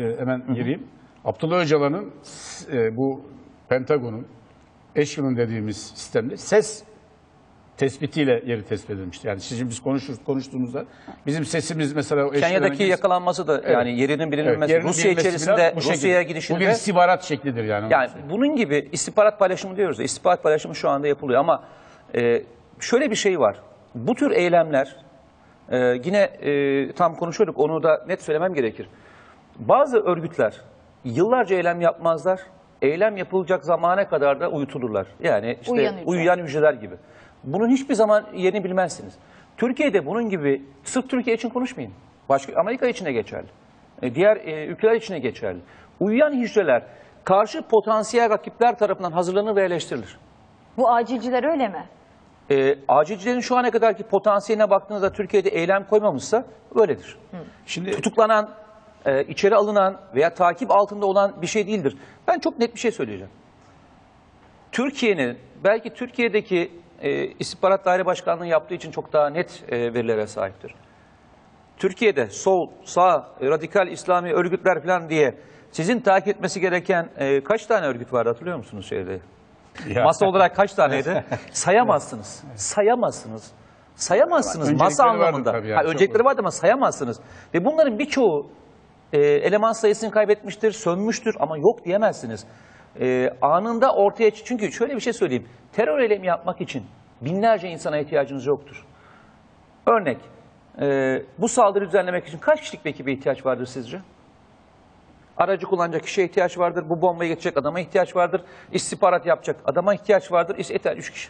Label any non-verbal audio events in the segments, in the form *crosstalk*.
e, hemen gireyim. Abdullah Öcalan'ın e, bu Pentagon'un Eşkin'in dediğimiz sistemde ses tespitiyle yeri tespit edilmişti. Yani şimdi biz konuşur, konuştuğumuzda bizim sesimiz mesela o Kenya'daki giriş- yakalanması da yani yerinin bilinmesi, yerinin Rusya bilinmesi içerisinde falan bu şekilde. Rusya'ya Bu gidişinde bir istihbarat şeklidir yani. yani bunun gibi istihbarat paylaşımı diyoruz ya, istihbarat paylaşımı şu anda yapılıyor ama e, şöyle bir şey var. Bu tür eylemler e, yine e, tam konuşuyorduk onu da net söylemem gerekir. Bazı örgütler yıllarca eylem yapmazlar. Eylem yapılacak zamana kadar da uyutulurlar. Yani işte Uyuyan uyuyan, hücre. hücreler gibi. Bunun hiçbir zaman yerini bilmezsiniz. Türkiye'de bunun gibi sırf Türkiye için konuşmayın. Başka Amerika için de geçerli. E, diğer e, ülkeler için de geçerli. Uyuyan hücreler karşı potansiyel rakipler tarafından hazırlanır ve eleştirilir. Bu acilciler öyle mi? E, acilcilerin şu ana kadarki potansiyeline baktığınızda Türkiye'de eylem koymamışsa öyledir. Şimdi Tutuklanan, e, içeri alınan veya takip altında olan bir şey değildir. Ben çok net bir şey söyleyeceğim. Türkiye'nin, belki Türkiye'deki e, İstihbarat Daire Başkanlığı yaptığı için çok daha net e, verilere sahiptir. Türkiye'de sol, sağ, e, radikal İslami örgütler falan diye sizin takip etmesi gereken e, kaç tane örgüt vardı hatırlıyor musunuz şeyde? Ya. Masa olarak kaç taneydi? *laughs* Sayamazsınız. Sayamazsınız. Sayamazsınız masa anlamında. yani, Ha, öncelikleri var. vardı ama sayamazsınız. Ve bunların birçoğu e, eleman sayısını kaybetmiştir, sönmüştür ama yok diyemezsiniz. E, anında ortaya çünkü şöyle bir şey söyleyeyim. Terör eylemi yapmak için binlerce insana ihtiyacınız yoktur. Örnek, e, bu saldırı düzenlemek için kaç kişilik bir ekibe ihtiyaç vardır sizce? Aracı kullanacak kişiye ihtiyaç vardır. Bu bombayı geçecek adama ihtiyaç vardır. İstihbarat yapacak adama ihtiyaç vardır. İşte yeter, üç kişi.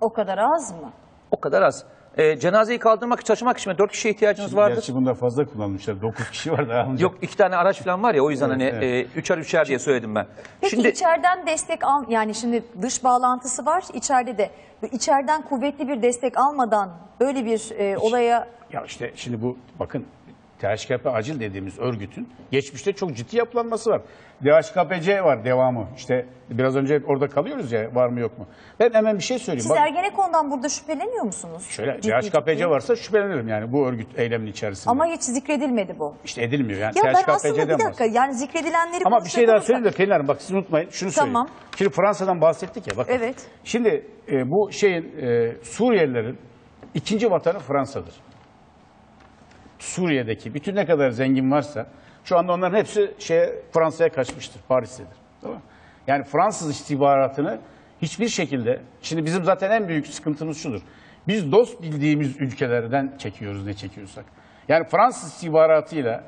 O kadar az mı? O kadar az. E, cenazeyi kaldırmak, taşımak için mi? dört kişiye ihtiyacınız vardır. Gerçi bunda fazla kullanmışlar. 9 kişi var daha. önce. Yok iki tane araç falan var ya o yüzden hani evet. e, üçer üçer diye söyledim ben. Peki Şimdi içeriden destek al yani şimdi dış bağlantısı var içeride de içeriden kuvvetli bir destek almadan böyle bir e, olaya Ya işte şimdi bu bakın THKP acil dediğimiz örgütün geçmişte çok ciddi yapılanması var. DHKPC var devamı. İşte biraz önce orada kalıyoruz ya var mı yok mu? Ben hemen bir şey söyleyeyim. siz Bak, Ergenekon'dan burada şüpheleniyor musunuz? şöyle Ciddi DHKPC ciddi. varsa şüphelenirim yani bu örgüt eylemin içerisinde. Ama hiç zikredilmedi bu. işte edilmiyor yani. Ya ben aslında bir dakika yani zikredilenleri Ama bir şey daha söyleyeyim de Pelin bak siz unutmayın şunu söyleyeyim. Tamam. Şimdi Fransa'dan bahsettik ya bakın. Evet. Şimdi e, bu şeyin e, Suriyelilerin ikinci vatanı Fransa'dır. Suriye'deki bütün ne kadar zengin varsa şu anda onların hepsi şeye Fransa'ya kaçmıştır. Paris'tedir. Tamam mı? Yani Fransız istihbaratını hiçbir şekilde şimdi bizim zaten en büyük sıkıntımız şudur. Biz dost bildiğimiz ülkelerden çekiyoruz ne çekiyorsak. Yani Fransız istihbaratıyla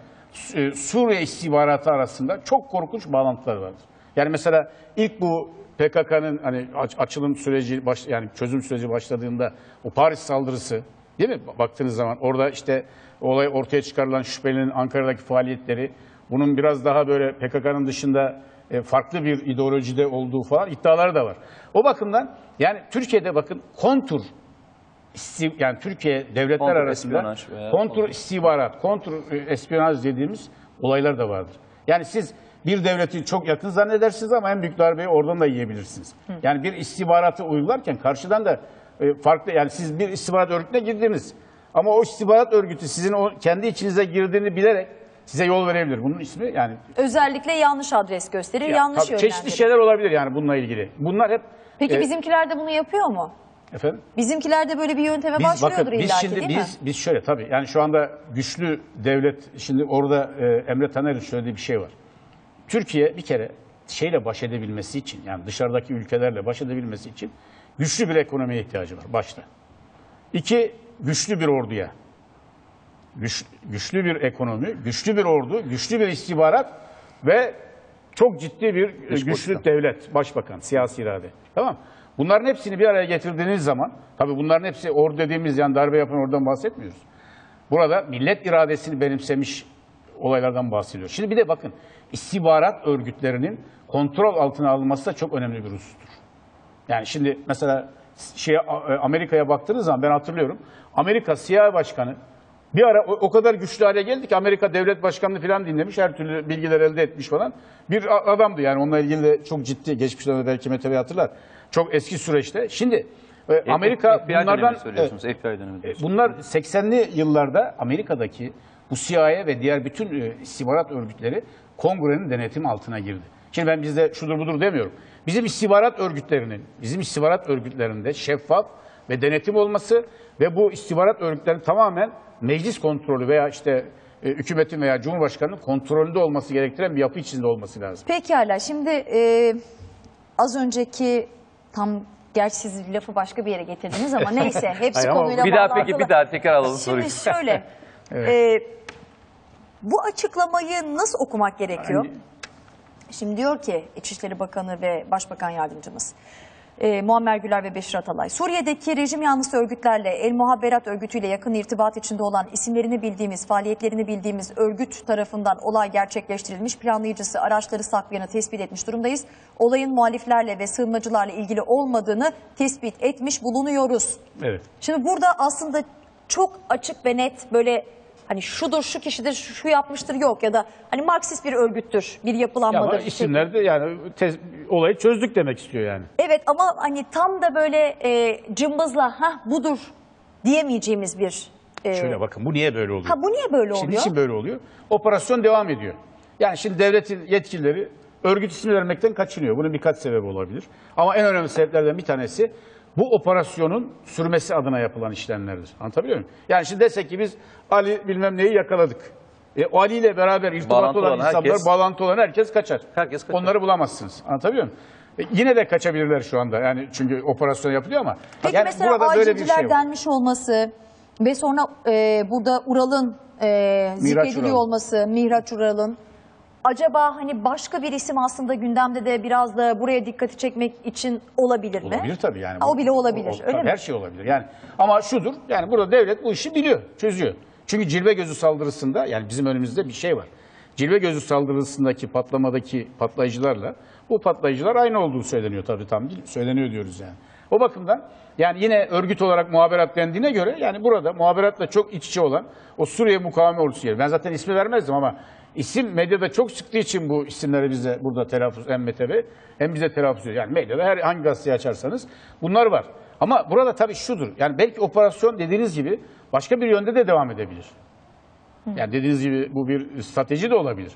e, Suriye istihbaratı arasında çok korkunç bağlantılar vardır. Yani mesela ilk bu PKK'nın hani aç- açılım süreci baş, yani çözüm süreci başladığında o Paris saldırısı değil mi? Baktığınız zaman orada işte olay ortaya çıkarılan şüphelinin Ankara'daki faaliyetleri bunun biraz daha böyle PKK'nın dışında e, farklı bir ideolojide olduğu falan iddiaları da var. O bakımdan yani Türkiye'de bakın kontur isti- yani Türkiye devletler Kontur arasında kontur- istihbarat, kontur e, espiyonaj dediğimiz olaylar da vardır. Yani siz bir devleti çok yakın zannedersiniz ama en büyük darbeyi oradan da yiyebilirsiniz. Yani bir istihbaratı uygularken karşıdan da e, farklı yani siz bir istihbarat örgütüne girdiniz. Ama o istihbarat örgütü sizin o kendi içinize girdiğini bilerek size yol verebilir. Bunun ismi yani Özellikle yanlış adres gösterir, ya, yanlış tabii çeşitli yönlendirir. şeyler olabilir yani bununla ilgili. Bunlar hep Peki e, bizimkiler de bunu yapıyor mu? efendim Bizimkiler de böyle bir yönteme Biz başlıyordur bakın biz illaki şimdi değil biz mi? biz şöyle tabii yani şu anda güçlü devlet şimdi orada e, Emre Taner'in söylediği bir şey var. Türkiye bir kere şeyle baş edebilmesi için yani dışarıdaki ülkelerle baş edebilmesi için güçlü bir ekonomiye ihtiyacı var başta. İki güçlü bir orduya. Güç, güçlü bir ekonomi, güçlü bir ordu, güçlü bir istihbarat ve çok ciddi bir e, Dış güçlü politika. devlet, başbakan, siyasi irade. Tamam Bunların hepsini bir araya getirdiğiniz zaman, tabii bunların hepsi ordu dediğimiz yani darbe yapan oradan bahsetmiyoruz. Burada millet iradesini benimsemiş olaylardan bahsediyor. Şimdi bir de bakın istihbarat örgütlerinin kontrol altına alınması da çok önemli bir husustur. Yani şimdi mesela şey Amerika'ya baktığınız zaman ben hatırlıyorum. Amerika CIA başkanı bir ara o, o kadar güçlü hale geldi ki Amerika devlet başkanını falan dinlemiş, her türlü bilgiler elde etmiş falan. Bir adamdı yani onunla ilgili de çok ciddi geçmişte de belki Mete Bey hatırlar. Çok eski süreçte. Şimdi e, Amerika FBI bunlardan söylüyorsunuz. FBI dönemi e, diyorsunuz. Bunlar 80'li yıllarda Amerika'daki bu CIA ve diğer bütün e, istihbarat örgütleri kongrenin denetimi altına girdi. Şimdi ben bizde şudur budur demiyorum. Bizim istihbarat örgütlerinin, bizim istihbarat örgütlerinde şeffaf ve denetim olması ve bu istihbarat örgütlerinin tamamen meclis kontrolü veya işte e, hükümetin veya cumhurbaşkanının kontrolünde olması gerektiren bir yapı içinde olması lazım. Pekala şimdi e, az önceki tam gerçi siz lafı başka bir yere getirdiniz ama *laughs* neyse hepsi Hayır ama konuyla Bir daha bağlantılı. peki bir daha tekrar alalım soruyu. Şimdi şöyle *laughs* e, bu açıklamayı nasıl okumak gerekiyor? Hani- Şimdi diyor ki İçişleri Bakanı ve Başbakan Yardımcımız e, Muammer Güler ve Beşir Atalay. Suriye'deki rejim yanlısı örgütlerle El Muhabberat örgütüyle yakın irtibat içinde olan isimlerini bildiğimiz, faaliyetlerini bildiğimiz örgüt tarafından olay gerçekleştirilmiş. Planlayıcısı araçları saklayanı tespit etmiş durumdayız. Olayın muhaliflerle ve sığınmacılarla ilgili olmadığını tespit etmiş bulunuyoruz. Evet. Şimdi burada aslında çok açık ve net böyle hani şudur şu kişidir şu, şu yapmıştır yok ya da hani Marksist bir örgüttür bir Ya yapılanmadır. ama isimler de yani tez- olayı çözdük demek istiyor yani. Evet ama hani tam da böyle e, cımbızla ha budur diyemeyeceğimiz bir. e, Şöyle bakın bu niye böyle oluyor? ha bu niye böyle Şimdi oluyor? niçin böyle oluyor? Operasyon devam ediyor. Yani şimdi devletin yetkilileri örgüt ismi vermekten kaçınıyor. Bunun birkaç sebebi olabilir. Ama en önemli sebeplerden bir tanesi bu operasyonun sürmesi adına yapılan işlemlerdir. Anlatabiliyor muyum? Yani şimdi desek ki biz Ali bilmem neyi yakaladık. E, o Ali ile beraber irtibat Bağlantı olan, olan insanlar, herkes- bağlantı olan herkes kaçar. Herkes kaçar. Onları bulamazsınız. Anlatabiliyor muyum? E, yine de kaçabilirler şu anda. Yani çünkü operasyon yapılıyor ama. Peki yani mesela burada böyle bir şey var. denmiş olması ve sonra e, burada Ural'ın e, zikrediliyor Ural'ın. olması, Mihraç Ural'ın. Acaba hani başka bir isim aslında gündemde de biraz da buraya dikkati çekmek için olabilir mi? Olabilir tabii yani. Ha, o bile olabilir, öyle tabii mi? Her şey olabilir yani. Ama şudur yani burada devlet bu işi biliyor, çözüyor. Çünkü cilve gözü saldırısında yani bizim önümüzde bir şey var. Cilve gözü saldırısındaki patlamadaki patlayıcılarla bu patlayıcılar aynı olduğu söyleniyor tabii tam değil, söyleniyor diyoruz yani. O bakımdan yani yine örgüt olarak muhaberat dendiğine göre yani burada muhaberatla çok iç içe olan o Suriye mukaveme ordusu yeri. Ben zaten ismi vermezdim ama isim medyada çok çıktığı için bu isimleri bize burada telaffuz hem MTV hem bize telaffuz ediyor. Yani medyada her hangi gazeteyi açarsanız bunlar var. Ama burada tabii şudur. Yani belki operasyon dediğiniz gibi başka bir yönde de devam edebilir. Yani dediğiniz gibi bu bir strateji de olabilir.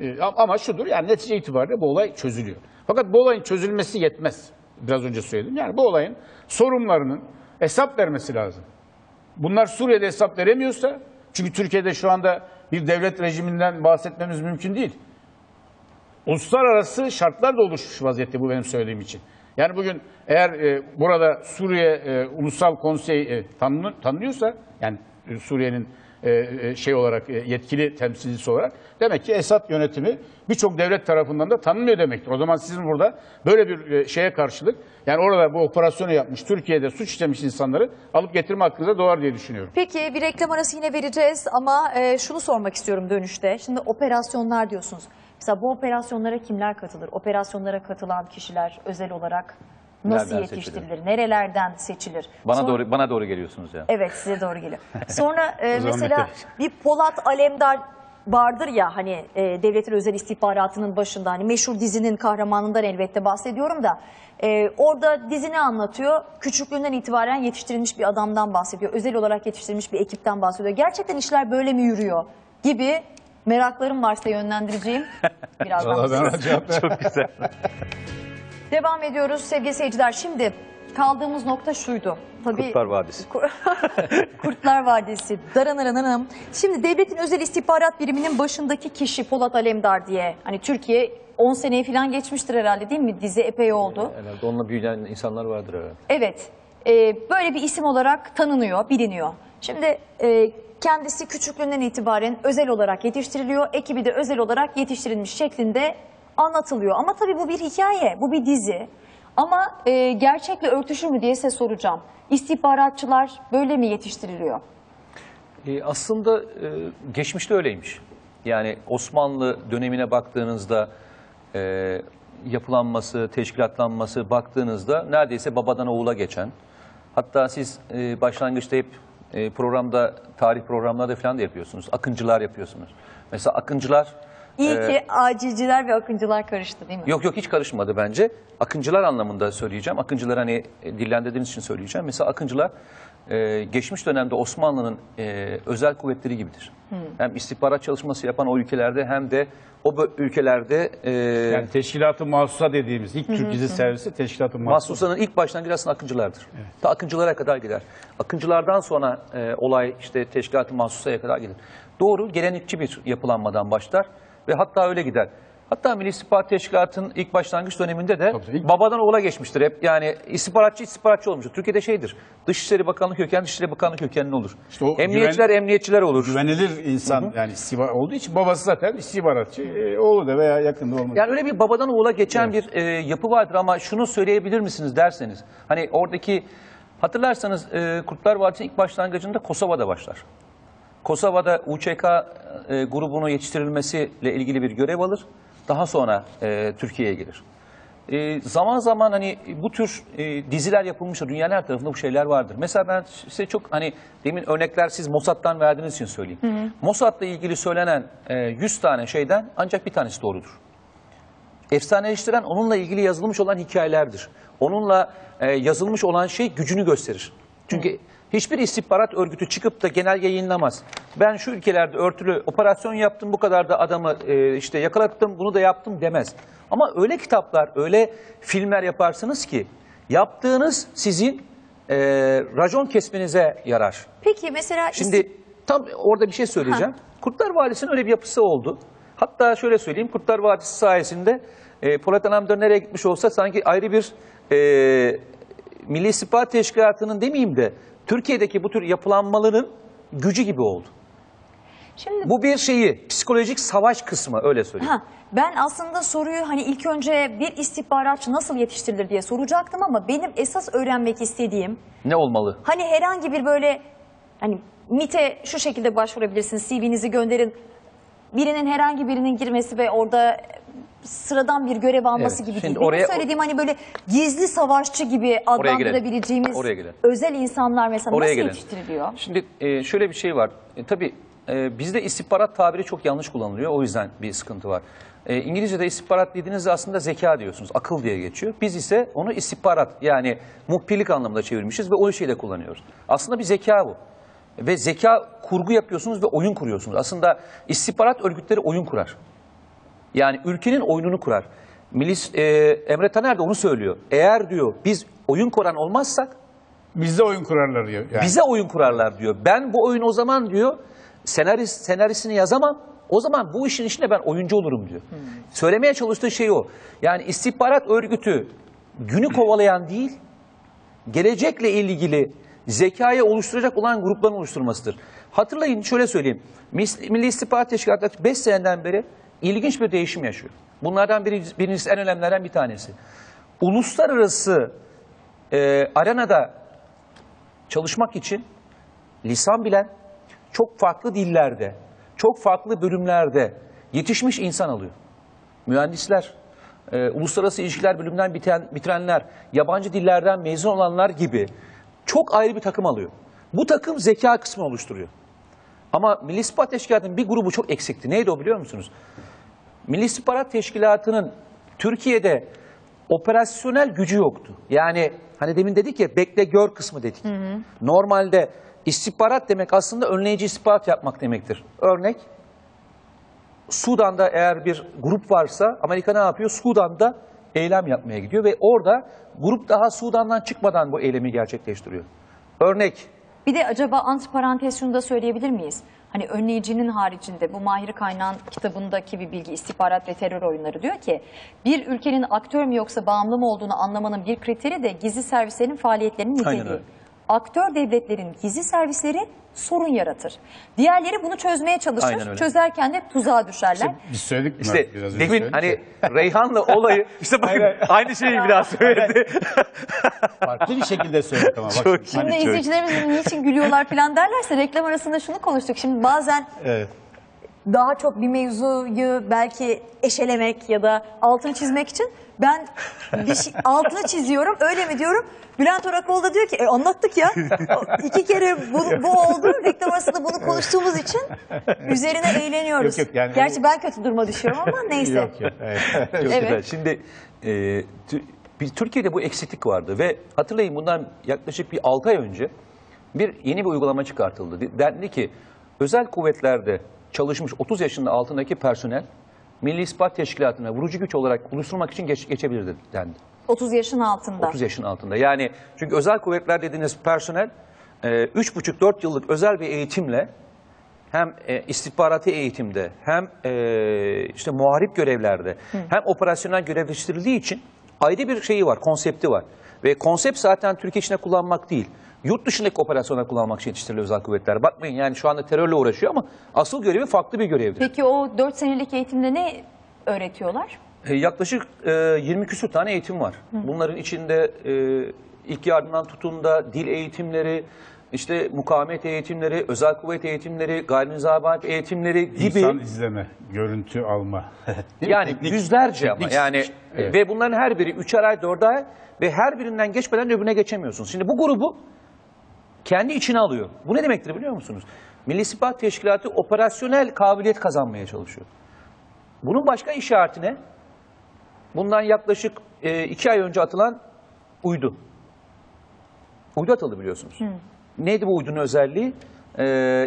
Ee, ama şudur yani netice itibariyle bu olay çözülüyor. Fakat bu olayın çözülmesi yetmez. Biraz önce söyledim. Yani bu olayın sorumlularının hesap vermesi lazım. Bunlar Suriye'de hesap veremiyorsa çünkü Türkiye'de şu anda bir devlet rejiminden bahsetmemiz mümkün değil. Uluslararası şartlar da oluşmuş vaziyette bu benim söylediğim için. Yani bugün eğer e, burada Suriye e, Ulusal Konsey e, tanını- tanınıyorsa yani e, Suriye'nin şey olarak e, yetkili temsilcisi olarak demek ki Esad yönetimi birçok devlet tarafından da tanınmıyor demektir. O zaman sizin burada böyle bir e, şeye karşılık yani orada bu operasyonu yapmış Türkiye'de suç işlemiş insanları alıp getirme hakkınıza doğar diye düşünüyorum. Peki bir reklam arası yine vereceğiz ama e, şunu sormak istiyorum dönüşte. Şimdi operasyonlar diyorsunuz. Mesela bu operasyonlara kimler katılır? Operasyonlara katılan kişiler özel olarak nasıl Nereden yetiştirilir? seçilir? Nerelerden seçilir? Bana Sonra- doğru bana doğru geliyorsunuz ya. Evet size doğru geliyor. *laughs* Sonra e, zaman mesela bir Polat Alemdar vardır ya hani e, devletin özel istihbaratının başında hani meşhur dizinin kahramanından elbette bahsediyorum da e, orada dizini anlatıyor. Küçüklüğünden itibaren yetiştirilmiş bir adamdan bahsediyor. Özel olarak yetiştirilmiş bir ekipten bahsediyor. Gerçekten işler böyle mi yürüyor gibi meraklarım varsa yönlendireceğim. *laughs* Birazdan bize- cevap Çok güzel. *laughs* Devam ediyoruz sevgili seyirciler. Şimdi kaldığımız nokta şuydu. Tabii Kurtlar Vadisi. *laughs* Kurtlar Vadisi. Daranıranım. Şimdi devletin özel istihbarat biriminin başındaki kişi Polat Alemdar diye. Hani Türkiye 10 seneyi falan geçmiştir herhalde değil mi? Dizi epey oldu. Herhalde onunla büyüyen insanlar vardır herhalde. Evet. e, böyle bir isim olarak tanınıyor, biliniyor. Şimdi e, kendisi küçüklüğünden itibaren özel olarak yetiştiriliyor. Ekibi de özel olarak yetiştirilmiş şeklinde anlatılıyor. Ama tabii bu bir hikaye, bu bir dizi. Ama e, gerçekle örtüşür mü diye size soracağım. İstihbaratçılar böyle mi yetiştiriliyor? E, aslında e, geçmişte öyleymiş. Yani Osmanlı dönemine baktığınızda e, yapılanması, teşkilatlanması baktığınızda neredeyse babadan oğula geçen. Hatta siz e, başlangıçta hep e, programda, tarih programlarda falan da yapıyorsunuz. Akıncılar yapıyorsunuz. Mesela akıncılar... İyi e, ki acilciler ve akıncılar karıştı değil mi? Yok yok hiç karışmadı bence. Akıncılar anlamında söyleyeceğim. Akıncılar hani dillendirdiğiniz için söyleyeceğim. Mesela akıncılar e, geçmiş dönemde Osmanlı'nın e, özel kuvvetleri gibidir. Hem istihbarat çalışması yapan o ülkelerde hem de o ülkelerde e, Yani teşkilatı mahsusa dediğimiz ilk Türk dizi servisi teşkilatı mahsusa. Mahsusa'nın ilk başlangıcı aslında Akıncılardır. Ta Akıncılara kadar gider. Akıncılardan sonra e, olay işte Teşkilat-ı Mahsusa'ya kadar gelir. Doğru, gelenekçi bir yapılanmadan başlar ve hatta öyle gider. Hatta Milli İstihbarat Teşkilatı'nın ilk başlangıç döneminde de Tabii, ilk- babadan oğula geçmiştir hep. Yani istihbaratçı istihbaratçı olmuştur. Türkiye'de şeydir. Dışişleri Bakanlığı kökenli, Dışişleri Bakanlığı kökenli olur. İşte o emniyetçiler emniyetçiler olur. Güvenilir insan yani istihbarat olduğu için babası zaten istihbaratçı. E, oğlu da veya yakında olmadı. Yani öyle bir babadan oğula geçen bir e, yapı vardır ama şunu söyleyebilir misiniz derseniz. Hani oradaki hatırlarsanız e, Kurtlar Vadisi'nin ilk başlangıcında Kosova'da başlar. Kosova'da UÇK e, grubunu yetiştirilmesiyle ilgili bir görev alır. Daha sonra e, Türkiye'ye gelir. E, zaman zaman hani bu tür e, diziler yapılmıştır. Dünyanın her tarafında bu şeyler vardır. Mesela ben size çok hani demin örnekler siz Mossad'dan verdiğiniz için söyleyeyim. Mossad'la ilgili söylenen e, 100 tane şeyden ancak bir tanesi doğrudur efsaneleştiren onunla ilgili yazılmış olan hikayelerdir. Onunla e, yazılmış olan şey gücünü gösterir. Çünkü hiçbir istihbarat örgütü çıkıp da genel yayınlamaz. Ben şu ülkelerde örtülü operasyon yaptım, bu kadar da adamı e, işte yakalattım, bunu da yaptım demez. Ama öyle kitaplar, öyle filmler yaparsınız ki yaptığınız sizin e, racon kesmenize yarar. Peki mesela Şimdi tam orada bir şey söyleyeceğim. Kurtlar Vadisi'nin öyle bir yapısı oldu. Hatta şöyle söyleyeyim, Kurtlar Vadisi sayesinde e, Polat Alemdar nereye gitmiş olsa sanki ayrı bir e, Milli İstihbarat Teşkilatı'nın demeyeyim de Türkiye'deki bu tür yapılanmaların gücü gibi oldu. şimdi Bu bir şeyi, psikolojik savaş kısmı öyle söyleyeyim. Ha, ben aslında soruyu hani ilk önce bir istihbaratçı nasıl yetiştirilir diye soracaktım ama benim esas öğrenmek istediğim Ne olmalı? hani herhangi bir böyle hani MIT'e şu şekilde başvurabilirsiniz CV'nizi gönderin birinin herhangi birinin girmesi ve orada sıradan bir görev alması Evet, gibi değil. Benim oraya- söylediğim hani böyle gizli savaşçı gibi adlandırabileceğimiz Oraya gelelim. özel insanlar mesela Oraya nasıl yetiştiriliyor? Şimdi e, şöyle bir şey var. E, tabii e, bizde istihbarat tabiri çok yanlış kullanılıyor. O yüzden bir sıkıntı var. E, İngilizce'de istihbarat dediğinizde aslında zeka diyorsunuz. Akıl diye geçiyor. Biz ise onu istihbarat yani muhbirlik anlamında çevirmişiz ve o şeyle kullanıyoruz. Aslında bir zeka bu. Ve zeka kurgu yapıyorsunuz ve oyun kuruyorsunuz. Aslında istihbarat örgütleri oyun kurar. Yani ülkenin oyununu kurar. Milis, e, Emre Taner de onu söylüyor. Eğer diyor biz oyun kuran olmazsak Bizde oyun kurarlar diyor. Yani. bize oyun kurarlar diyor. Ben bu oyun o zaman diyor senarist senarisini yazamam. O zaman bu işin içinde ben oyuncu olurum diyor. Söylemeye çalıştığı şey o. Yani istihbarat örgütü günü kovalayan değil, gelecekle ilgili zekayı oluşturacak olan grupların oluşturmasıdır. Hatırlayın şöyle söyleyeyim. Mis- Milli İstihbarat Teşkilatı 5 seneden beri ilginç bir değişim yaşıyor. Bunlardan biri, birincisi en önemlilerden bir tanesi. Uluslararası e, arenada çalışmak için lisan bilen, çok farklı dillerde, çok farklı bölümlerde yetişmiş insan alıyor. Mühendisler, e, uluslararası ilişkiler bölümünden biten, bitirenler, yabancı dillerden mezun olanlar gibi çok ayrı bir takım alıyor. Bu takım zeka kısmını oluşturuyor. Ama Milli İstihbarat Teşkilatı'nın bir grubu çok eksikti. Neydi o biliyor musunuz? Milli İstihbarat Teşkilatı'nın Türkiye'de operasyonel gücü yoktu. Yani hani demin dedik ya bekle gör kısmı dedik. Normalde istihbarat demek aslında önleyici istihbarat yapmak demektir. Örnek Sudan'da eğer bir grup varsa Amerika ne yapıyor? Sudan'da eylem yapmaya gidiyor ve orada grup daha Sudan'dan çıkmadan bu eylemi gerçekleştiriyor. Örnek Bir de acaba antiparantez şunu da söyleyebilir miyiz? Hani önleyicinin haricinde bu Mahir Kaynağ'ın kitabındaki bir bilgi istihbarat ve terör oyunları diyor ki bir ülkenin aktör mü yoksa bağımlı mı olduğunu anlamanın bir kriteri de gizli servislerin faaliyetlerinin niteliği. Aktör devletlerin gizli servisleri sorun yaratır. Diğerleri bunu çözmeye çalışır. Çözerken de tuzağa düşerler. Biz söyledik mi? işte Biraz önce demin söyledik hani. Reyhan'la olayı *laughs* işte bakın aynı şeyi bir daha *laughs* söyledi. farklı bir şekilde söyledik ama. *laughs* Bak, Çok. Şimdi Hani çok- izleyicilerimiz niçin gülüyorlar falan derlerse reklam arasında şunu konuştuk. Şimdi bazen Evet. Daha çok bir mevzuyu belki eşelemek ya da altını çizmek için ben bir şey, *laughs* altını çiziyorum öyle mi diyorum. Bülent Orakoğlu da diyor ki e, anlattık ya iki kere bu, bu oldu reklam arasında bunu konuştuğumuz için üzerine eğleniyoruz. Yok, yok, yani Gerçi ben kötü duruma düşüyorum ama neyse. Yok yok. Evet. *laughs* Çok Evet. güzel. Şimdi e, biz- Türkiye'de bu eksiklik vardı ve hatırlayın bundan yaklaşık bir 6 ay önce bir yeni bir uygulama çıkartıldı. De- Dendi ki özel kuvvetlerde çalışmış 30 yaşında altındaki personel Milli İstihbarat Teşkilatı'na vurucu güç olarak oluşturmak için geç, geçebilir dedi- dendi. 30 yaşın altında. 30 yaşın altında. Yani çünkü özel kuvvetler dediğiniz personel e, 3,5-4 yıllık özel bir eğitimle hem e, istihbaratı eğitimde hem e, işte muharip görevlerde hem operasyonel görevleştirildiği için ayrı bir şeyi var, konsepti var. Ve konsept zaten Türkiye içinde kullanmak değil. Yurt dışındaki operasyona kullanmak için yetiştiriliyor özel kuvvetler. Bakmayın yani şu anda terörle uğraşıyor ama asıl görevi farklı bir görevdir. Peki o 4 senelik eğitimde ne öğretiyorlar? E, Yaklaşık e, 20 küsur tane eğitim var. Bunların içinde e, ilk yardımdan tutun da dil eğitimleri, işte mukavemet eğitimleri, özel kuvvet eğitimleri, gayri nizamet eğitimleri gibi. İnsan izleme, görüntü alma. *laughs* Yani Teknik- yüzlerce ama teknik- yani Evet. ve bunların her biri üçer ay, dörder ay ve her birinden geçmeden öbürüne geçemiyorsunuz. Şimdi bu grubu kendi içine alıyor. Bu ne demektir biliyor musunuz? Milli İstihbarat Teşkilatı operasyonel kabiliyet kazanmaya çalışıyor. Bunun başka işareti ne? Bundan yaklaşık e, iki ay önce atılan uydu. Uydu atıldı biliyorsunuz. Neydi bu uydunun özelliği? E,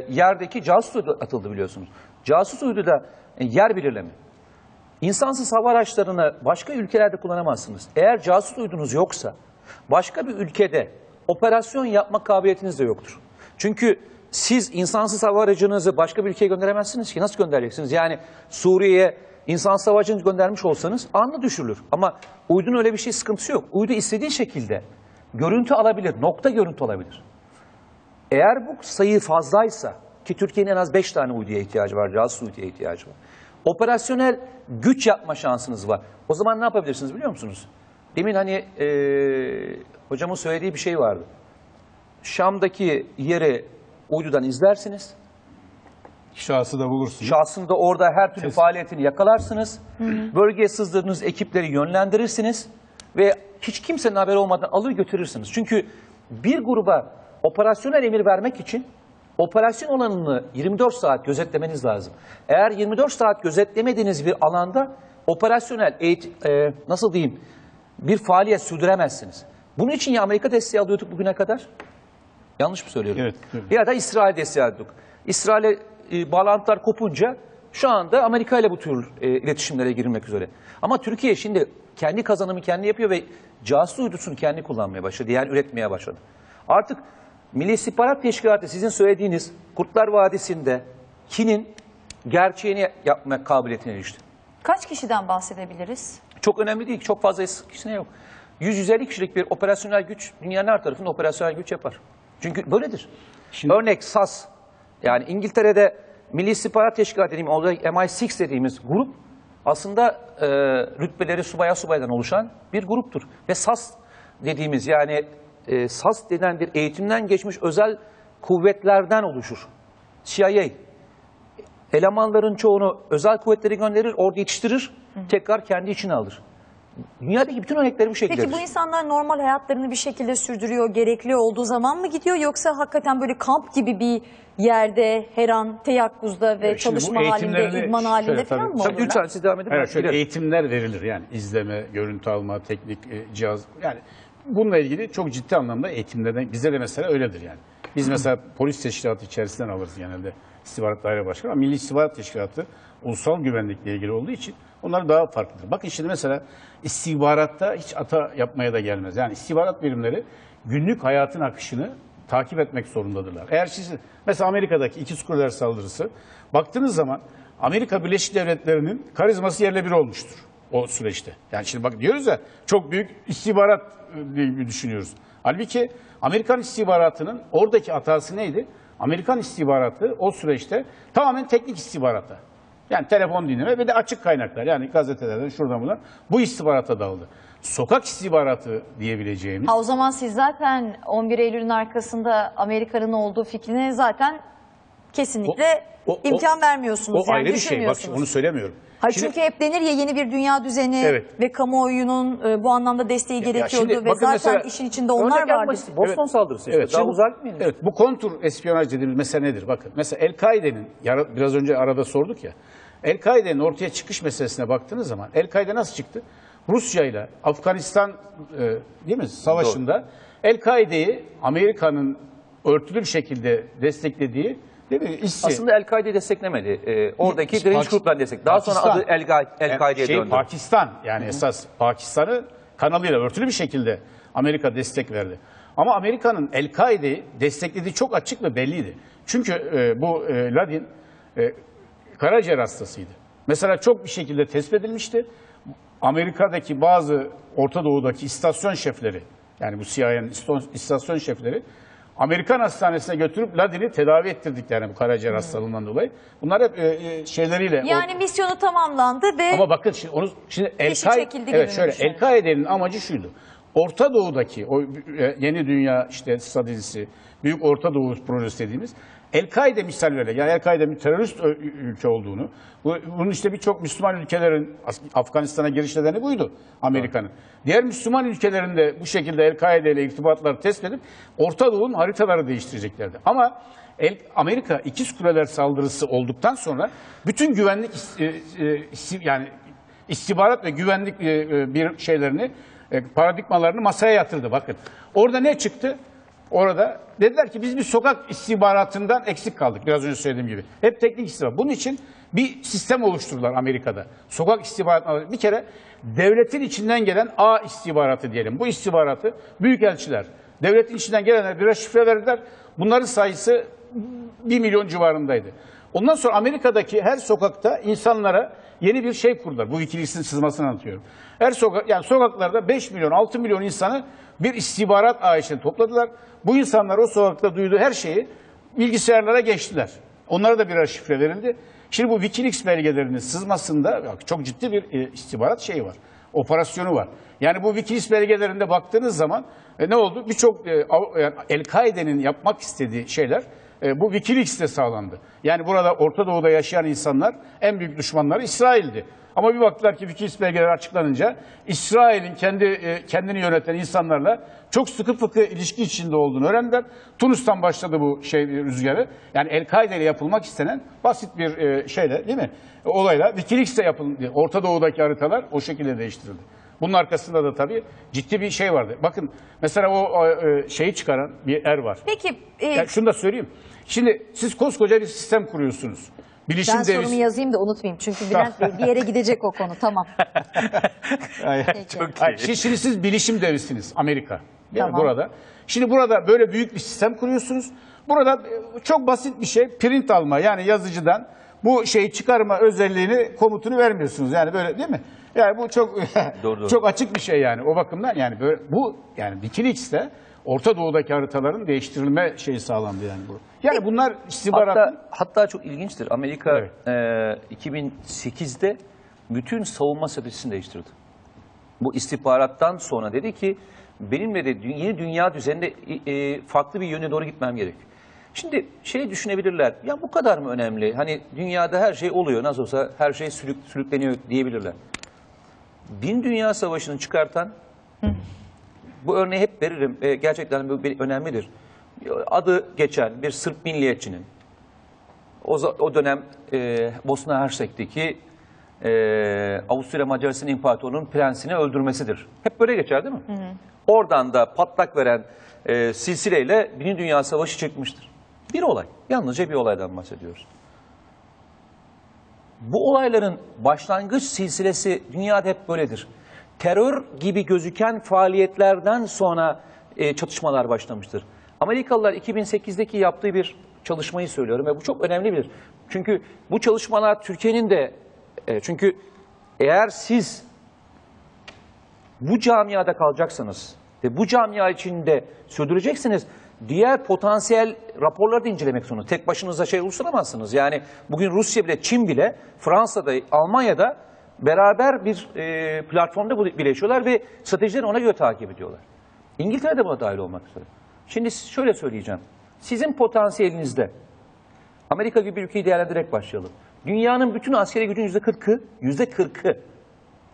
yerdeki casus uydu atıldı biliyorsunuz. Casus uydu da e, yer belirleme. İnsansız hava araçlarını başka ülkelerde kullanamazsınız. Eğer casus uydunuz yoksa başka bir ülkede operasyon yapma kabiliyetiniz de yoktur. Çünkü siz insansız hava aracınızı başka bir ülkeye gönderemezsiniz ki. Nasıl göndereceksiniz? Yani Suriye'ye insansız hava aracınızı göndermiş olsanız anlı düşürülür. Ama uydunun öyle bir şey sıkıntısı yok. Uydu istediği şekilde görüntü alabilir, nokta görüntü alabilir. Eğer bu sayı fazlaysa ki Türkiye'nin en az 5 tane uyduya ihtiyacı var, casus uyduya ihtiyacı var. Operasyonel güç yapma şansınız var. O zaman ne yapabilirsiniz biliyor musunuz? Demin hani eee hocamın söylediği bir şey vardı. Şam'daki yeri uydudan izlersiniz. Şahsı da bulursunuz. Şahsında orada her türlü faaliyetini yakalarsınız. Bölgeye sızdırdığınız ekipleri yönlendirirsiniz. Ve hiç kimsenin haberi olmadan alır götürürsünüz. Çünkü bir gruba operasyonel emir vermek için operasyon alanını 24 saat gözetlemeniz lazım. Eğer 24 saat gözetlemediğiniz bir alanda operasyonel e, nasıl diyeyim bir faaliyet sürdüremezsiniz. Bunun için ya Amerika desteği alıyorduk bugüne kadar Yanlış mı söylüyorum? Evet. Ya da İsrail desteği alıyorduk. İsrail'e e, bağlantılar kopunca şu anda Amerika ile bu tür e, iletişimlere girmek üzere. Ama Türkiye şimdi kendi kazanımı kendi yapıyor ve casus uydusunu kendi kullanmaya başladı. Yani üretmeye başladı. Artık Milli İstihbarat Teşkilatı sizin söylediğiniz Kurtlar Vadisi'nde kinin gerçeğini yapma kabiliyetine erişti. Kaç kişiden bahsedebiliriz? Çok önemli değil. Çok fazla kişine yok. 100-150 kişilik bir operasyonel güç dünyanın her tarafında operasyonel güç yapar. Çünkü böyledir. Şimdi- Örnek SAS. Yani İngiltere'de Milli İstihbarat Teşkilatı dediğimiz, orada MI6 dediğimiz grup aslında e, rütbeleri subaya subaydan oluşan bir gruptur. Ve SAS dediğimiz yani e, SAS denen bir eğitimden geçmiş özel kuvvetlerden oluşur. CIA elemanların çoğunu özel kuvvetleri gönderir, orada yetiştirir, tekrar kendi içine alır. Dünyadaki bütün örnekleri bu şekilde. Peki bu insanlar normal hayatlarını bir şekilde sürdürüyor, gerekli olduğu zaman mı gidiyor yoksa hakikaten böyle kamp gibi bir yerde her an teyakkuzda ve Evet, şimdi bu çalışma halinde, eğitimlerini idman halinde şöyle falan tabii- mı Tabii oluyorlar? lütfen siz devam edin. Evet, şöyle eğitimler verilir yani izleme, görüntü alma, teknik e, cihaz yani bununla ilgili çok ciddi anlamda eğitimlerden bize de mesela öyledir yani. Biz mesela polis teşkilatı içerisinden alırız genelde istihbarat daire başkanı ama Milli İstihbarat Teşkilatı ulusal güvenlikle ilgili olduğu için onlar daha farklıdır. Bakın şimdi mesela istihbaratta hiç ata yapmaya da gelmez. Yani istihbarat birimleri günlük hayatın akışını takip etmek zorundadırlar. Eğer siz mesela Amerika'daki ikiz kuleler saldırısı baktığınız zaman Amerika Birleşik Devletleri'nin karizması yerle bir olmuştur o süreçte. Yani şimdi bak diyoruz ya çok büyük istihbarat e, diye düşünüyoruz. Halbuki Amerikan istihbaratının oradaki hatası neydi? Amerikan istihbaratı o süreçte tamamen teknik istihbarata. Yani telefon dinleme ve de açık kaynaklar yani gazetelerden şuradan buradan bu istihbarata dağıldı. Sokak istihbaratı diyebileceğimiz Ha, o zaman siz zaten 11 Eylül'ün arkasında Amerika'nın olduğu fikrine zaten kesinlikle O- o- imkan o- vermiyorsunuz. o yani ayrı bir şey. Bak onu söylemiyorum. Hayır Şimdi- çünkü hep denir ya yeni bir dünya düzeni Evet. ve kamuoyunun e, bu anlamda desteği gerekiyordu şimdi ve bakın zaten mesela- işin içinde onlar Örnek en vardı. basit, Boston Evet. saldırısı işte. Evet, Daha şimdi- uzak gitmeyelim. Evet, bu kontur espiyonaj dediğimiz mesele nedir? Bakın mesela El-Kaide'nin, yara- biraz önce arada sorduk ya, El-Kaide'nin ortaya çıkış meselesine baktığınız zaman El-Kaide nasıl çıktı? Rusya ile Afganistan e, değil mi savaşında El-Kaide'yi Amerika'nın örtülü bir şekilde desteklediği değil mi? İSİ. Aslında El-Kaide desteklemedi. Ee, oradaki direnç Pakistan- gruplarını destek. Daha sonra adı El- El-Kaide'ye şey, döndü. Pakistan yani esas Pakistan'ı kanalıyla örtülü bir şekilde Amerika destek verdi. Ama Amerika'nın El-Kaide'yi desteklediği çok açık ve belliydi. Çünkü e, bu e, Ladin e, karaciğer hastasıydı. Mesela çok bir şekilde tespit edilmişti. Amerika'daki bazı Orta Doğu'daki istasyon şefleri yani bu CIA'nın istasyon şefleri Amerikan hastanesine götürüp Ladin'i tedavi ettirdiklerini bu karaciğer hastalığından dolayı. Bunlar hep e, e, şeyleriyle o- Yani misyonu tamamlandı ve ama bakın şimdi onu şimdi El çekildi gibi evet şöyle düşünüyorsun? El Kaide'nin amacı şuydu. Orta Doğu'daki o e, yeni dünya işte stratejisi, Büyük Orta Doğu projesi dediğimiz El Kaide misalleri yani El Kaide bir terörist ülke olduğunu, bu, bunun işte birçok Müslüman ülkelerin Afganistan'a giriş nedeni buydu Amerika'nın. Diğer Müslüman ülkelerinde bu şekilde El Kaide ile irtibatları tespit edip Orta Doğu'nun haritaları değiştireceklerdi. Ama El, Amerika ikiz kuleler saldırısı olduktan sonra bütün güvenlik e, e, yani istihbarat ve güvenlik e, e, bir şeylerini e, paradigmalarını masaya yatırdı bakın. Orada ne çıktı? Orada dediler ki biz bir sokak istihbaratından eksik kaldık biraz önce söylediğim gibi. Hep teknik istihbarat. Bunun için bir sistem oluşturdular Amerika'da. Sokak istihbaratı bir kere devletin içinden gelen A istihbaratı diyelim. Bu istihbaratı büyükelçiler, devletin içinden gelenler birer şifre verdiler. Bunların sayısı 1 milyon civarındaydı. Ondan sonra Amerika'daki her sokakta insanlara yeni bir şey kurdular. Bu Wikileaks'in sızmasını anlatıyorum. Her sokak, yani sokaklarda 5 milyon, 6 milyon insanı bir istihbarat ağaçını topladılar. Bu insanlar o sokakta duyduğu her şeyi bilgisayarlara geçtiler. Onlara da birer şifre verildi. Şimdi bu Wikileaks belgelerinin sızmasında çok ciddi bir e, istihbarat şeyi var. Operasyonu var. Yani bu Wikileaks belgelerinde baktığınız zaman e, ne oldu? Birçok e, yani El-Kaide'nin yapmak istediği şeyler e, bu Wikileaks'te sağlandı. Yani burada Orta Doğu'da yaşayan insanlar en büyük düşmanları İsrail'di. Ama bir baktılar ki Wikileaks belgeleri açıklanınca İsrail'in kendi e, kendini yöneten insanlarla çok sıkı fıkı ilişki içinde olduğunu öğrendiler. Tunus'tan başladı bu şey rüzgarı. Yani El-Kaide ile yapılmak istenen basit bir e, şeyle değil mi? E, Olayla Wikileaks'te yapıldı. Orta Doğu'daki haritalar o şekilde değiştirildi. Bunun arkasında da tabii ciddi bir şey vardı. Bakın mesela o e, şeyi çıkaran bir er var. peki e, Ya şunu da söyleyeyim. Şimdi siz koskoca bir sistem kuruyorsunuz. Bilişim ben sorumu devisi. yazayım da unutmayayım. Çünkü Bülent Bey bir yere gidecek o konu. Tamam. *laughs* Peki. Hayır, şimdi, şimdi siz bilişim devisiniz Amerika. Tamam. Burada. Şimdi burada böyle büyük bir sistem kuruyorsunuz. Burada e, çok basit bir şey print alma yani yazıcıdan bu şeyi çıkarma özelliğini komutunu vermiyorsunuz. Yani böyle değil mi? Yani bu çok *laughs* Doğru, doğru. çok açık bir şey yani o bakımdan yani böyle bu yani Wikileaks'te Orta Doğu'daki haritaların değiştirilme şeyi sağlandı yani bu. Yani bunlar istihbarat Hatta, hatta çok ilginçtir. Amerika Evet. e, 2008'de bütün savunma stratejisini değiştirdi. Bu istihbarattan sonra dedi ki benimle de yeni dünya düzeninde e, e, farklı bir yöne doğru gitmem gerek. Şimdi şey düşünebilirler. Ya bu kadar mı önemli? Hani dünyada her şey oluyor. Nasıl olsa her şey sürük, sürükleniyor diyebilirler. Bin Dünya Savaşı'nı çıkartan bu örneği hep veririm. E, gerçekten bu bir- önemlidir. Adı geçen bir Sırp milliyetçinin o, o dönem e, Bosna Hersek'teki e, Avusturya Macaristan İmparatorluğu'nun prensini öldürmesidir. Hep böyle geçer değil mi? Oradan da patlak veren e, silsileyle Birinci Dünya Savaşı çıkmıştır. Bir olay. Yalnızca bir olaydan bahsediyoruz. Bu olayların başlangıç silsilesi dünyada hep böyledir. Terör gibi gözüken faaliyetlerden sonra e, çatışmalar başlamıştır. Amerikalılar 2008'deki yaptığı bir çalışmayı söylüyorum ve bu çok önemli bir. Çünkü bu çalışmalar Türkiye'nin de e, çünkü eğer siz bu camiada kalacaksanız ve bu camia içinde sürdüreceksiniz, diğer potansiyel raporları da incelemek zorunda. Tek başınıza şey oluşturamazsınız. Yani bugün Rusya bile, Çin bile, Fransa'da, Almanya'da beraber bir e, platformda birleşiyorlar ve stratejilerini ona göre takip ediyorlar. İngiltere de buna dahil olmak üzere. Şimdi şöyle söyleyeceğim. Sizin potansiyelinizde Amerika gibi bir ülkeyi değerlendirerek başlayalım. Dünyanın bütün askeri gücün yüzde kırkı, yüzde kırkı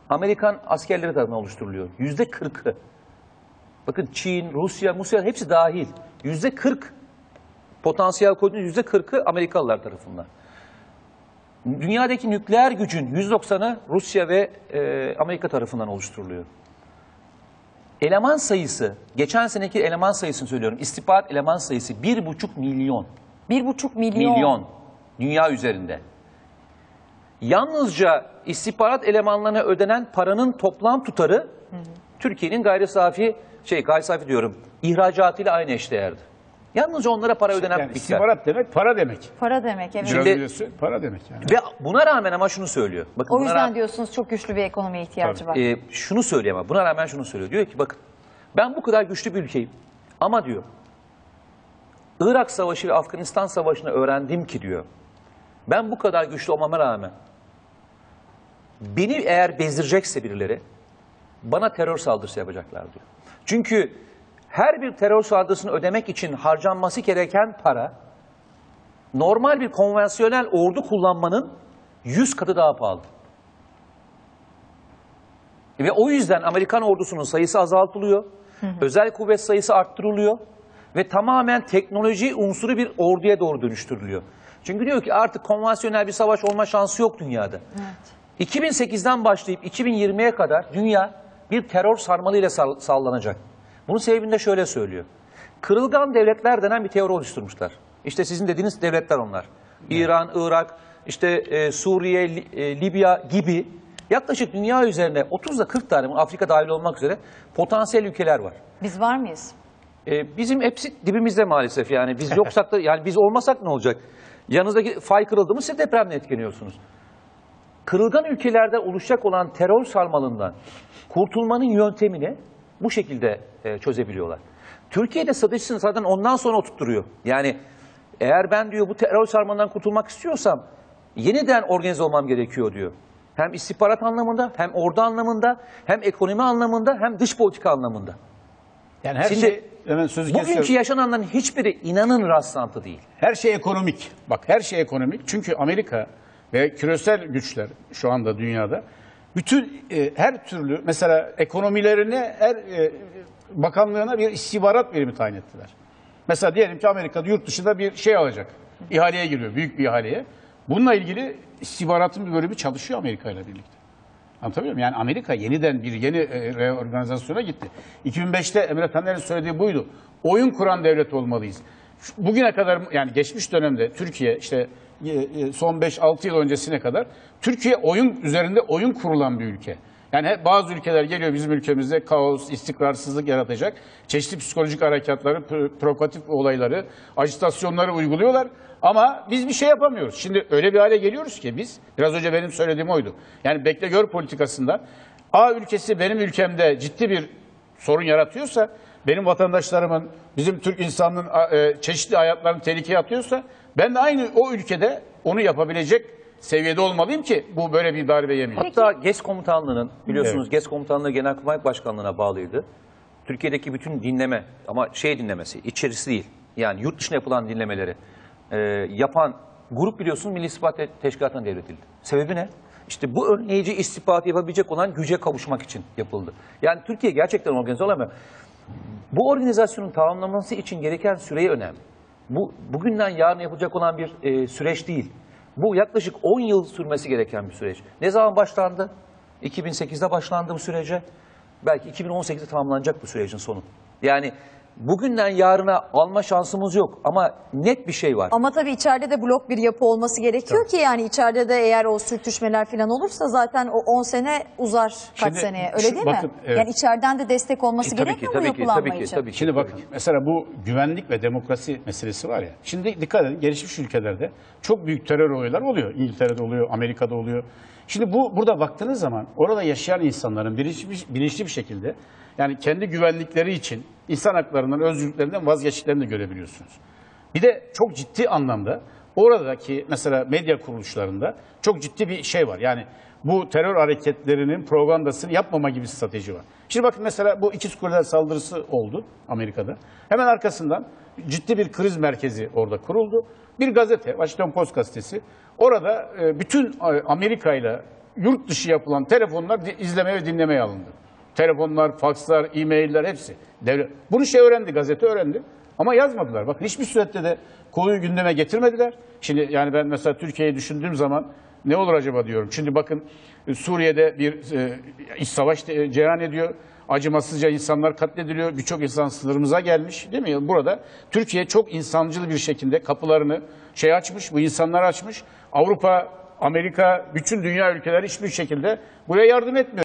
Amerikan askerleri tarafından oluşturuluyor. Yüzde kırkı. Bakın Çin, Rusya, Musya hepsi dahil. Yüzde kırk potansiyel koyduğunuz yüzde kırkı Amerikalılar tarafından. Dünyadaki nükleer gücün yüzde doksanı Rusya ve e, Amerika tarafından oluşturuluyor. eleman sayısı, geçen seneki eleman sayısını söylüyorum. İstihbarat eleman sayısı 1,5 milyon. 1,5 milyon. Milyon. Dünya üzerinde. Yalnızca istihbarat elemanlarına ödenen paranın toplam tutarı Türkiye'nin gayri safi, şey gayri safi diyorum, ihracatıyla aynı eşdeğerdi. Yalnızca onlara para ödenen Yani miktar. istihbarat demek para demek. Para demek evet. Şimdi- para demek yani. Ve buna rağmen ama şunu söylüyor. Bakın o yüzden rağmen- diyorsunuz çok güçlü bir ekonomiye ihtiyacı var. e, şunu söylüyor ama buna rağmen şunu söylüyor. Diyor ki bakın ben bu kadar güçlü bir ülkeyim ama diyor Irak Savaşı ve Afganistan Savaşı'nı öğrendim ki diyor ben bu kadar güçlü olmama rağmen beni eğer bezdirecekse birileri bana terör saldırısı yapacaklar diyor. Çünkü her bir terör saldırısını ödemek için harcanması gereken para normal bir konvansiyonel ordu kullanmanın 100 katı daha pahalı. Ve o yüzden Amerikan ordusunun sayısı azaltılıyor. Özel kuvvet sayısı arttırılıyor. Ve tamamen teknoloji unsuru bir orduya doğru dönüştürülüyor. Çünkü diyor ki artık konvansiyonel bir savaş olma şansı yok dünyada. 2008'den başlayıp 2020'ye kadar dünya bir terör sarmalıyla sall- sallanacak. Bunun sebebini de şöyle söylüyor. Kırılgan devletler denen bir teori oluşturmuşlar. İşte sizin dediğiniz devletler onlar. İran, Irak, işte e, Suriye, Li- e, Libya gibi yaklaşık dünya üzerinde 30 ile 40 tane Afrika dahil olmak üzere potansiyel ülkeler var. Biz var mıyız? E, bizim hepsi dibimizde maalesef yani biz yoksak da yani biz olmasak ne olacak? Yanınızdaki fay kırıldı mı siz depremle etkileniyorsunuz. Kırılgan ülkelerde oluşacak olan terör sarmalından kurtulmanın yöntemini bu şekilde e, çözebiliyorlar. Türkiye'de stratejisini zaten ondan sonra oturtturuyor. Yani eğer ben diyor bu terör sarmalından kurtulmak istiyorsam yeniden organize olmam gerekiyor diyor. Hem istihbarat anlamında, hem ordu anlamında, hem ekonomi anlamında, hem dış politika anlamında. Yani her Şimdi şey hemen sözü Bugünkü kesiyorum. yaşananların hiçbiri inanın rastlantı değil. Her şey ekonomik. Bak her şey ekonomik. Çünkü Amerika ve küresel güçler şu anda dünyada bütün e, her türlü mesela ekonomilerine her e, bakanlığına bir istihbarat birimi tayin ettiler. Mesela diyelim ki Amerika'da yurt dışında bir şey alacak. İhaleye giriyor. Büyük bir ihaleye. Bununla ilgili istihbaratın bir bölümü çalışıyor Amerika ile birlikte. Anlatabiliyor muyum? Yani Amerika yeniden bir yeni e, reorganizasyona gitti. 2005'te Emre Taner'in söylediği buydu. Oyun kuran devlet olmalıyız. Bugüne kadar yani geçmiş dönemde Türkiye işte e, e, son 5-6 yıl öncesine kadar Türkiye oyun üzerinde oyun kurulan bir ülke. Yani hep bazı ülkeler geliyor bizim ülkemizde kaos, istikrarsızlık yaratacak. Çeşitli psikolojik harekatları, pr- provokatif olayları, ajitasyonları uyguluyorlar. Ama biz bir şey yapamıyoruz. Şimdi öyle bir hale geliyoruz ki biz, biraz önce benim söylediğim oydu. Yani bekle gör politikasından A ülkesi benim ülkemde ciddi bir sorun yaratıyorsa, benim vatandaşlarımın, bizim Türk insanının e, çeşitli hayatlarını tehlikeye atıyorsa, ben de aynı o ülkede onu yapabilecek seviyede olmalıyım ki bu böyle bir darbe yemeyeyim. Hatta GES komutanlığının biliyorsunuz GES komutanlığı Genelkurmay Başkanlığı'na bağlıydı. Türkiye'deki bütün dinleme ama şey dinlemesi içerisi değil. Yani yurt dışına yapılan dinlemeleri e, yapan grup biliyorsunuz Milli İstihbarat Te- Teşkilatı'na devredildi. Sebebi ne? İşte bu önleyici istihbaratı yapabilecek olan güce kavuşmak için yapıldı. Yani Türkiye gerçekten organize olamıyor. Bu organizasyonun tamamlanması için gereken süreyi önemli. Bu bugünden yarın yapılacak olan bir e, süreç değil. Bu yaklaşık 10 yıl sürmesi gereken bir süreç. Ne zaman başlandı? 2008'de başlandı bu sürece. Belki 2018'de tamamlanacak bu sürecin sonu. Yani bugünden yarına alma şansımız yok ama net bir şey var. Ama tabii içeride de blok bir yapı olması gerekiyor ki yani içeride de eğer o sürtüşmeler falan olursa zaten o 10 sene uzar kaç Şimdi seneye öyle şu- değil bakın, mi? evet. Yani içeriden de destek olması E, tabii ki, gerekmiyor mu tabii ki, yapılanma tabii ki, için? tabii ki. Şimdi bakın mesela bu güvenlik ve demokrasi meselesi var ya. Şimdi dikkat edin gelişmiş ülkelerde çok büyük terör olayları oluyor. İngiltere'de oluyor, Amerika'da oluyor. Şimdi bu burada baktığınız zaman orada yaşayan insanların bilinçli bir şekilde yani kendi güvenlikleri için insan haklarından, özgürlüklerinden vazgeçtiklerini görebiliyorsunuz. Bir de çok ciddi anlamda oradaki mesela medya kuruluşlarında çok ciddi bir şey var. Yani bu terör hareketlerinin propagandasını yapmama gibi strateji var. Şimdi bakın mesela bu ikiz kuleler saldırısı oldu Amerika'da. Hemen arkasından ciddi bir kriz merkezi orada kuruldu. Bir gazete, Washington Post gazetesi. Orada e, bütün e, Amerika ile yurt dışı yapılan telefonlar izlemeye ve dinlemeye alındı. Telefonlar, fakslar, e-mailler hepsi. Devlet. Bunu şey öğrendi, gazete öğrendi. Ama yazmadılar. Bakın hiçbir surette de konuyu gündeme getirmediler. Şimdi yani ben mesela Türkiye'yi düşündüğüm zaman ne olur acaba diyorum. Şimdi bakın Suriye'de bir e, iç savaş e, cereyan ediyor. acımasızca insanlar katlediliyor. Birçok insan sınırımıza gelmiş değil mi? Burada Türkiye çok insancıl bir şekilde kapılarını şey açmış, bu insanlar açmış. Avrupa, Amerika, bütün dünya ülkeleri hiçbir şekilde buraya yardım etmiyor.